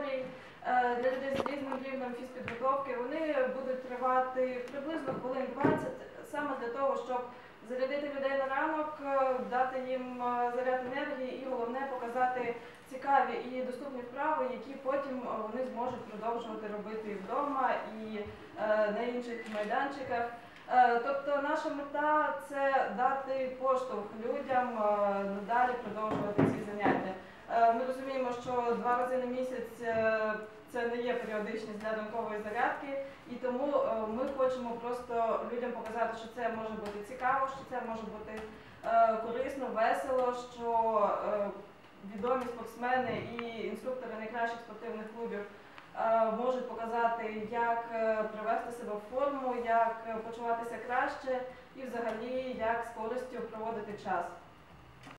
територій е, для людей з різним рівнем фізпідготовки. Вони будуть тривати приблизно хвилин 20, саме для того, щоб зарядити людей на ранок, е, дати їм е, заряд енергії і головне показати цікаві і доступні вправи, які потім вони зможуть продовжувати робити вдома і на інших майданчиках. Тобто наша мета це дати поштовх людям два рази на місяць е, це не є періодичність для ранкової зарядки, і тому е, ми хочемо просто людям показати, що це може бути цікаво, що це може бути е, корисно, весело, що відомі спортсмени і інструктори найкращих спортивних клубів можуть показати, як привести себе в форму, як почуватися краще і взагалі як з користю проводити час.